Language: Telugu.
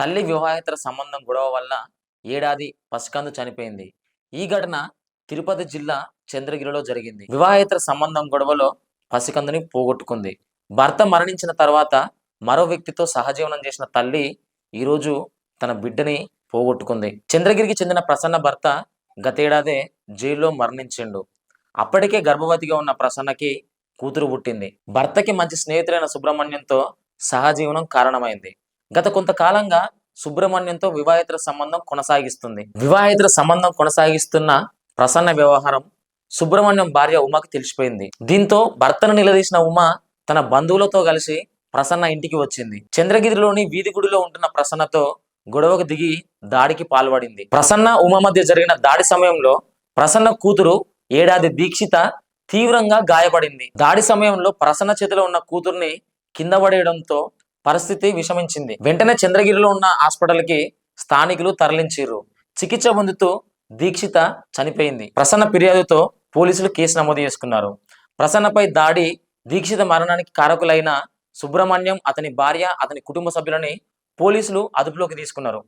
తల్లి వివాహేతర సంబంధం గొడవ వల్ల ఏడాది పసికందు చనిపోయింది. ఈ ఘటన తిరుపతి జిల్లా చంద్రగిరిలో జరిగింది. వివాహేతర సంబంధం గొడవలో పసికందుని పోగొట్టుకుంది. భర్త మరణించిన తర్వాత మరో వ్యక్తితో సహజీవనం చేసిన తల్లి ఈరోజు తన బిడ్డని పోగొట్టుకుంది. చంద్రగిరికి చెందిన ప్రసన్న భర్త గతేడాదే జైల్లో మరణించిండు. అప్పటికే గర్భవతిగా ఉన్న ప్రసన్నకి కూతురు పుట్టింది. భర్తకి మంచి స్నేహితులైన సుబ్రహ్మణ్యంతో సహజీవనం కారణమైంది. గత కొంతకాలంగా సుబ్రహ్మణ్యంతో వివాహేతర సంబంధం కొనసాగిస్తుంది. వివాహేతర సంబంధం కొనసాగిస్తున్న ప్రసన్న వ్యవహారం సుబ్రహ్మణ్యం భార్య ఉమాకి తెలిసిపోయింది. దీంతో భర్తను నిలదీసిన ఉమ తన బంధువులతో కలిసి ప్రసన్న ఇంటికి వచ్చింది. చంద్రగిరిలోని వీధి గుడిలో ఉంటున్న ప్రసన్నతో గొడవకు దిగి దాడికి పాల్పడింది. ప్రసన్న ఉమ మధ్య జరిగిన దాడి సమయంలో ప్రసన్న కూతురు ఏడాది దీక్షిత తీవ్రంగా గాయపడింది. దాడి సమయంలో ప్రసన్న చేతిలో ఉన్న కూతుర్ని కింద పడేయడంతో పరిస్థితి విషమించింది. వెంటనే చంద్రగిరిలో ఉన్న హాస్పిటల్కి స్థానికులు తరలించారు చికిత్స పొందుతూ దీక్షిత చనిపోయింది. ప్రసన్న ఫిర్యాదుతో పోలీసులు కేసు నమోదు చేసుకున్నారు. ప్రసన్నపై దాడి దీక్షిత మరణానికి కారకులైన సుబ్రహ్మణ్యం అతని భార్య అతని కుటుంబ సభ్యులని పోలీసులు అదుపులోకి తీసుకున్నారు.